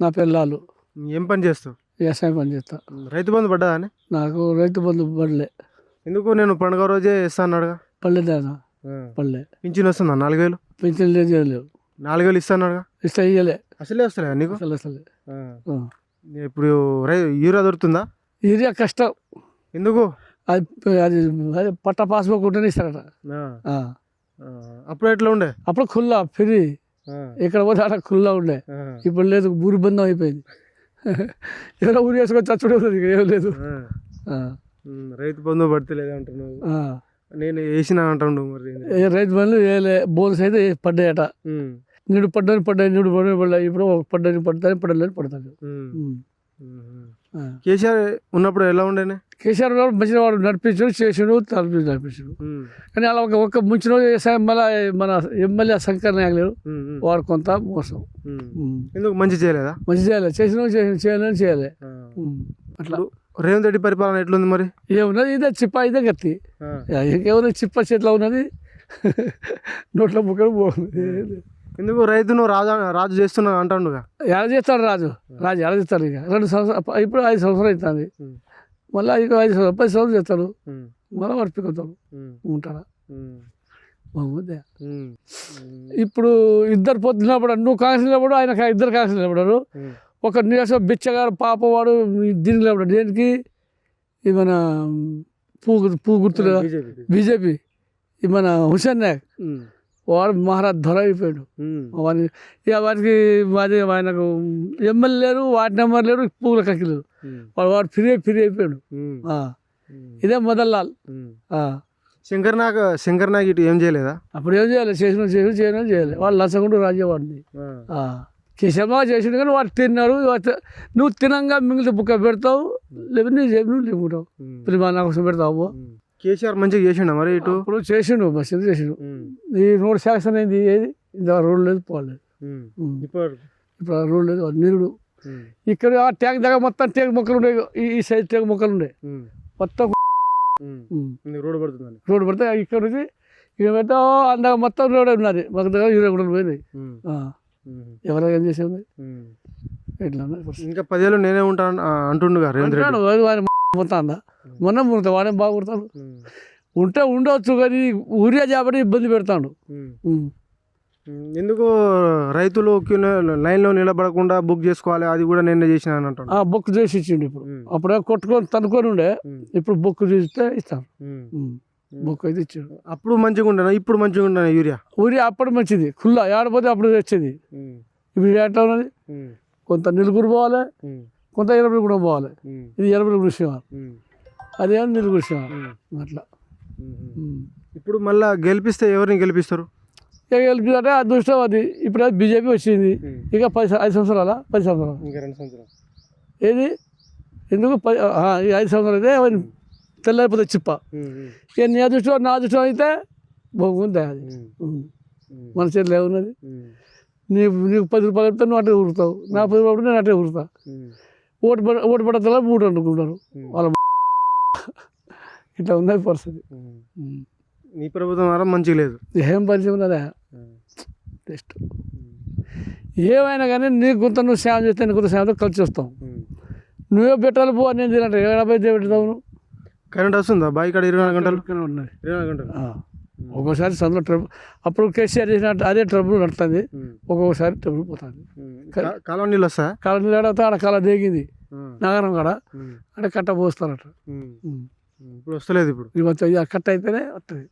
నా పిల్లలు ఏం పని చేస్తావు? వ్యవసాయం పని చేస్తా. రైతు బంధు పడ్డా అని నాకు రైతు బంధు పడలే. ఎందుకు నేను పండుగ రోజే ఇస్తా అన్నాడుగా? పడలేదా పడలే. పింఛన్ వస్తుందా? నాలుగు వేలు పెన్షన్ లేదు చేయలేవు నాలుగు వేలు ఇస్తా అన్నాడుగా? ఇష్టం ఇయ్యలే. అసలే వస్తలే నీకు? అసలు అసలు. ఇప్పుడు రై యూరియా దొరుకుతుందా? ఇది కష్టం. ఎందుకు? అది అది అది పట్ట పాస్బుక్ ఉంటేనే ఇస్తారట. అప్పుడు ఎట్లా ఉండే? అప్పుడు ఖుల్లా ఫ్రీ. ఇక్కడ పోతే అక్కడ ఖుల్లా ఉండే. ఇప్పుడు లేదు ఊరి బంధం అయిపోయింది ఎవరో ఊరి వేసుకొని చచ్చుడే ఇక ఏం లేదు రైతు బంధు పడతలేదు అంటున్నావు. నేను వేసిన అంటుండు మరి ఏ రైతు బండ్లు వేయలే బోనస్ అయితే పడ్డాయట నిడు పడ్డని పడ్డాయి నిడు పడ్డని పడ్డాయి ఇప్పుడు పడ్డని ఉమ్. ఉమ్. ఆ. కేసీఆర్ ఉన్నప్పుడు ఎలా ఉండేనే? కేసీఆర్ గారు మంచిగా వాడు నడిపించాడు చేసాడు తలపి నడిపించాడు కానీ అలా ఒక ఒక్క ముంచిన మళ్ళీ మన ఎమ్మెల్యే శంకర్ నాయక్ లేరు ఉమ్, ఉమ్, వాడు కొంత మోసం. ఎందుకు మంచి చేయలేదా? మంచి చేయాలి చేసిన చేయాలని చేయాలి. అట్లా. రేవంత్ రెడ్డి పరిపాలన ఎట్లుంది మరి? ఏమున్నది ఇదే చిప్ప ఇదే గత్తి. ఆ. ఇంకేమున్నది చిప్ప చేతిలో ఉన్నది? నోట్లో ముక్కలు పోతుంది ఎందుకు రైతును రాజు రాజు చేస్తున్నా అంటాడుగా? ఎలా చేస్తాడు రాజు? రాజు ఎలా చేస్తాడు ఇక? రెండు సంవత్సరాలు ఇప్పుడు ఐదు సంవత్సరాలు అవుతుంది మళ్ళీ ఇక ఐదు సంవత్సరాలు పది సంవత్సరాలు చేస్తాడు. మళ్ళీ వాడు పిక్కుతాడు. ఉంటాడా? ఇప్పుడు ఇద్దరు పొద్దున్నప్పుడు నువ్వు కాంగ్రెస్ నిలబడు ఆయన ఇద్దరు కాంగ్రెస్ నిలబడారు. ఒక నివాసం బిచ్చగారు పాపవాడు దీనికి నిలబడాడు దేనికి? మన పూ పూ గుర్తులు బీజేపీ. మన హుసేన్ నాయక్. వాడు మహారాజ్ ధర అయిపోయాడు ఇక వానికి మాది ఆయనకు ఎమ్మెల్యే లేరు వార్డు నెంబర్ లేరు పూల కక్కిలు వాడు వాడు ఫిరి ఫిరి అయిపోయాడు. ఇదే మొదల్లాల్. శంకర్ నాగ్ శంకర్ నాగ్ ఇటు ఏం చేయలేదా? అప్పుడు ఏం చేయాలి? చేసిన చేసిన చేయడం చేయాలి. వాళ్ళు లంచకుండా రాజేవాడిని ఆ, చేసామా చేసిండు కానీ వాడు తిన్నాడు వాడు నువ్వు తినంగా మిగిలితే బుక్క పెడతావు లేకపోతే నీ జేబు నువ్వు లేకుంటావు. పిల్లలు నా కోసం పెడతావు. కేసీఆర్ మంచిగా చేసిండ మరి ఇటు? ఇప్పుడు చేసిండు బస్ ఎందుకు చేసిండు. ఈ రోడ్ శాంక్షన్ అయింది ఏది? ఇంత రోడ్ లేదు పోలేదు. ఇప్పుడు ఇప్పుడు రోడ్ లేదు నిరుడు. ఇక్కడ ఆ ట్యాంక్ దగ్గర మొత్తం టేక్ మొక్కలు ఉండే ఈ సైడ్ టేక్ మొక్కలు ఉమ్, మొత్తం రోడ్డు పడుతుందని రోడ్డు పడితే ఇక్కడ నుంచి ఇక్కడ పెడితే అందాక మొత్తం రోడ్ ఉన్నది. మాకు దగ్గర ఇరవై గుంటలు పోయినాయి. ఎవరైనా ఏం చేసేది. ఎట్లా. ఇంకా పదేళ్ళు నేనే ఉంటాను అంటుండుగా రేవంత్ రెడ్డి. అంటాడు వాడు మొన్న ముడతా వాడేం బాగుడతాడు ఉమ్, ఉంటే ఉండవచ్చు కానీ ఊరియా చేపట్టి ఇబ్బంది పెడతాడు. ఎందుకు రైతులు లైన్లో నిలబడకుండా బుక్ చేసుకోవాలి అది కూడా నేనే చేసిన అంటాడు. బుక్ చేసి ఇచ్చిండు ఇప్పుడు. అప్పుడే కొట్టుకొని తనుకొని ఉండే ఇప్పుడు బుక్ చేస్తే ఇస్తాను. బుక్ అయితే ఇచ్చాడు. అప్పుడు మంచిగా ఉండను? ఇప్పుడు మంచిగా ఉండను యూరియా? ఊరియా అప్పుడు మంచిది. ఖుల్లా ఏడపోతే అప్పుడు తెచ్చేది. ఇప్పుడు ఎట్లా ఉన్నది. కొంత నిలుగురు పోవాలి కొంత ఎనభై కూడా పోవాలి. ఇది ఎనభై విషయం ఉమ్, అదేమో నిలుగురు విషయం ఉమ్, అట్లా. ఇప్పుడు మళ్ళా గెలిపిస్తే ఎవరిని గెలిపిస్తారు? ఇక గెలిపిందంటే అదృష్టం అది. ఇప్పుడు అది బీజేపీ వచ్చింది. ఇక పది ఐదు సంవత్సరాల? పది సంవత్సరాలు? ఇంకా రెండు సంవత్సరాలు. ఏది? ఎందుకు పది ఈ ఐదు సంవత్సరాలు అయితే తెల్లారిపోతే చిప్ప. ఇక నీ అదృష్టం నా అదృష్టం అయితే బాగుంది అది మన చేతిలో ఏమున్నది? ఉమ్, నీకు పది రూపాయలు చెప్తే నువ్వు అటే ఊరుతావు. నా పది రూపాయలు నేను అటే ఊరుతా. ఓటు పడ ఓటు పడతా మూడు అనుకుంటారు. వాళ్ళ ఇట్లా ఉన్నది పరిస్థితి. నీ ప్రభుత్వం ద్వారా మంచిగా లేదు. ఏం పరిచయం ఉన్నదా? టెస్ట్ ఏమైనా కానీ నీకు కొంత నువ్వు సేవ చేస్తే నీకు కొంత సేవతో కలిసి వస్తావు ఉమ్. నువ్వే పెట్టాలి పో నేను తినంటే ఏడాపై పెడతావు నువ్వు కరెంట్ వస్తుందా? బాయ్ కాడ ఇరవై నాలుగు గంటలు? ఉన్నది. ఇరవై నాలుగు గంటలు. ఒక్కోసారి సందులో ట్రబుల్ అప్పుడు కేసీఆర్ చేసినట్టు అదే ట్రబుల్ నడుతుంది. ఒక్కొక్కసారి ట్రబుల్ పోతుంది. ఉమ్. కా- కాలువ నీళ్ళు వస్తాయా? కాలం నీళ్ళతో ఆడ కాలం దిగింది. నగరం కాడ అంటే కట్ట పోస్తారట. ఇప్పుడు వస్తలేదు ఇప్పుడు. మొత్తం ఇది కట్ట అయితేనే వస్తుంది